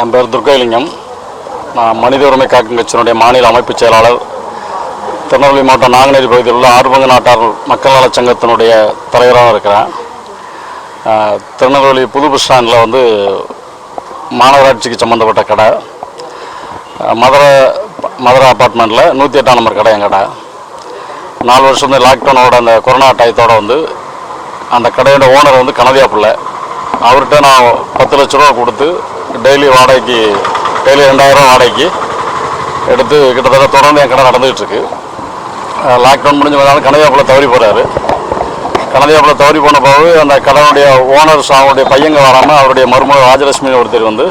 என் பேர் துர்கைலிங்கம் நான் மனித உரிமை காக்கும் கட்சியினுடைய மாநில அமைப்புச் செயலாளர். திருநெல்வேலி மாவட்டம் நாங்குநேரி பகுதியில் உள்ள ஆறுபங்கு நாட்டார் மக்கள் நலச் சங்கத்தினுடைய தலைவராக இருக்கிறேன். திருநெல்வேலி புது பஸ் ஸ்டாண்டில் வந்து மாநகராட்சிக்கு சம்மந்தப்பட்ட கடை. மதுரை மதுரை அப்பார்ட்மெண்ட்டில் நூற்றி எட்டாம் நம்பர் கடை என் கடை. நாலு வருஷம் வந்து லாக்டவுனோட அந்த கொரோனா டயத்தோட வந்து அந்த கடையோட ஓனர் வந்து கனதியா பிள்ளை அவர்கிட்ட நான் பத்து லட்ச ரூபா கொடுத்து டெய்லி வாடகைக்கு டெய்லி ரெண்டாயிரம் வாடகைக்கு எடுத்து கிட்டத்தட்ட தொடர்ந்து என் கடை நடந்துகிட்ருக்கு. லாக்டவுன் முடிஞ்ச வேணாலும் கனதியாப்பில் தவறி போகிறாரு கனதியாப்பில் தவறி போன பிறகு அந்த கடையுடைய ஓனர்ஸ் அவருடைய பையங்க வராமல் அவருடைய மருமக ராஜலட்சுமி ஒருத்தர் வந்து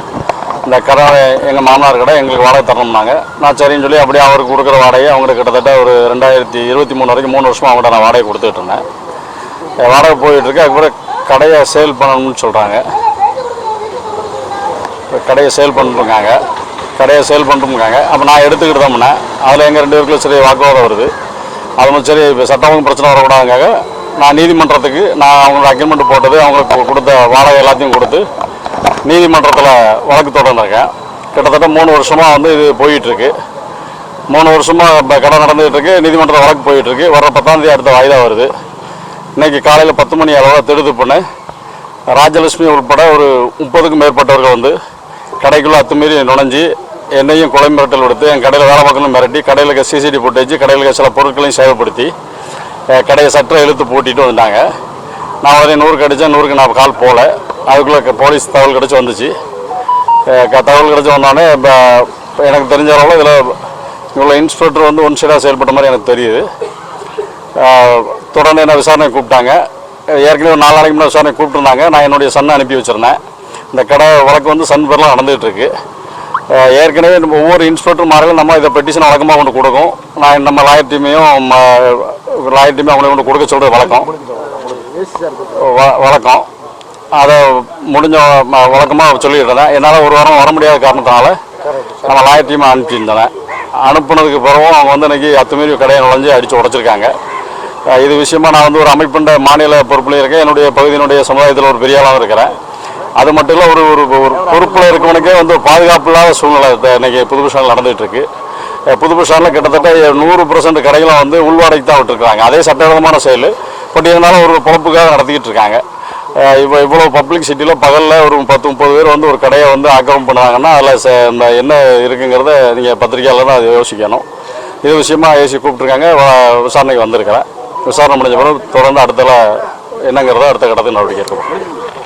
இந்த கடை எங்கள் மாமனார் கடை எங்களுக்கு வாடகை தரணும்னாங்க. நான் சரின்னு சொல்லி அப்படியே அவருக்கு கொடுக்குற வாடகையை அவங்களுக்கு கிட்டத்தட்ட ஒரு ரெண்டாயிரத்தி இருபத்தி மூணு வரைக்கும் மூணு வருஷமாக அவங்கள்ட்ட நான் வாடகை கொடுத்துட்டு இருந்தேன். என் வாடகை போயிட்டுருக்கு அதுக்கப்புறம் கடையை சேல் பண்ணணும்னு சொல்கிறாங்க கடையை சேல் பண்ணிருக்காங்க கடையை சேல் பண்ணிருக்காங்க அப்போ நான் எடுத்துக்கிட்டோம்னா அதில் எங்கள் ரெண்டு பேருக்குள்ள சரி வாக்குவாதம் வருது. அது சரி இப்போ சட்டம் பிரச்சனை வரக்கூடாதுக்காக நான் நீதிமன்றத்துக்கு நான் அவங்களோட அக்ரிமெண்ட் போட்டது அவங்களுக்கு கொடுத்த வாடகை எல்லாத்தையும் கொடுத்து நீதிமன்றத்தில் வழக்கு தொடர்ந்துருக்கேன். கிட்டத்தட்ட மூணு வருஷமாக வந்து இது போயிட்டுருக்கு. மூணு வருஷமாக இப்போ கடை நடந்துகிட்ருக்கு நீதிமன்றத்தில் வழக்கு போயிட்டுருக்கு. வர பத்தாம் தேதி அடுத்த வாய்தா வருது. இன்னைக்கு காலையில் பத்து மணி அளவில் திடுது பண்ணு. ராஜலட்சுமி உட்பட ஒரு முப்பதுக்கும் மேற்பட்டவர்கள் வந்து கடைக்குள்ளே அத்துமீறி நுழைஞ்சி என்னையும் கொலை மிரட்டல் விடுத்து என் கடையில் வேலை பார்க்கணும் மிரட்டி கடையில் இருக்க சிசிடி ஃபுட்டேஜ் கடையில் இருக்க சில பொருட்களையும் சேவைப்படுத்தி கடையை சற்றை இழுத்து பூட்டிட்டு வந்துட்டாங்க நான் உடனே நூறு கடிச்சேன் நூறுக்கு நான் கால் போகல அதுக்குள்ளே போலீஸ் தகவல் கிடச்சி வந்துச்சு. க- தகவல் கிடச்சி வந்தோடனே இப்போ எனக்கு தெரிஞ்ச அளவில் இதில் இவ்வளோ இன்ஸ்பெக்டர் வந்து ஒன் சைடாக செயல்பட்ட மாதிரி எனக்கு தெரியுது. தொடர்ந்து என்ன விசாரணை கூப்பிட்டாங்க. ஏற்கனவே ஒரு நாலு நாளைக்கு முன்னாடி விசாரணை கூப்பிட்டுருந்தாங்க. நான் என்னுடைய சன்னை அனுப்பி வச்சுருந்தேன். இந்த கடை வழக்கு வந்து சன் பேரில் நடந்துகிட்ருக்கு. ஏற்கனவே நம்ம ஒவ்வொரு இன்ஸ்பெக்டர் மாறையும் நம்ம இதை பெட்டிஷன் வழக்கமாக கொண்டு கொடுக்கும். நான் நம்ம லாயர் டீமையும் லாயர் டீமையும் அவங்களே கொண்டு கொடுக்க சொல்கிறது வழக்கம். வ- வழக்கம். அதை முடிஞ்ச வழக்கமாக சொல்லியிருந்தேன். என்னால் ஒரு வாரம் வர முடியாத காரணத்தினால நம்ம லாயர் டீமை அனுப்பியிருந்தேன். அனுப்புனதுக்கு பிறகும் அவங்க வந்து இன்றைக்கி அத்துமீறி கடையை நுழைஞ்சு அடித்து உடச்சிருக்காங்க. இது விஷயமா நான் வந்து ஒரு அமைப்புண்ட மாநில பொறுப்பில் இருக்கேன். என்னுடைய பகுதியினுடைய சமுதாயத்தில் ஒரு பெரிய இருக்கிறேன். அது மட்டும் இல்லை ஒரு ஒரு ஒரு பொறுப்பில் இருக்கவனுக்கே வந்து பாதுகாப்பு இல்லாத சூழ்நிலை இன்னைக்கு புது நடந்துகிட்ருக்கு. நடந்துகிட்டு இருக்கு கிட்டத்தட்ட நூறு பர்சன்ட் கடைகளும் வந்து உள்வாடகைக்கு தான் விட்டுருக்காங்க. அதே சட்டவிரோதமான செயல். பட் இருந்தாலும் ஒரு பொழப்புக்காக நடத்திக்கிட்டு இருக்காங்க. இப்போ இவ்வளோ பப்ளிக் சிட்டியில் பகலில் ஒரு பத்து முப்பது பேர் வந்து ஒரு கடையை வந்து ஆக்கிரமம் பண்ணுறாங்கன்னா அதில் இந்த என்ன இருக்குங்கிறத நீங்கள் பத்திரிக்கையாளர் தான் அதை யோசிக்கணும். இது விஷயமா ஏசி கூப்பிட்ருக்காங்க விசாரணைக்கு வந்திருக்கிறேன். விசாரணை முடிஞ்ச பிறகு தொடர்ந்து அடுத்தல என்னங்கிறத அடுத்த கட்டத்தில் நடவடிக்கை எடுக்கப்படும்.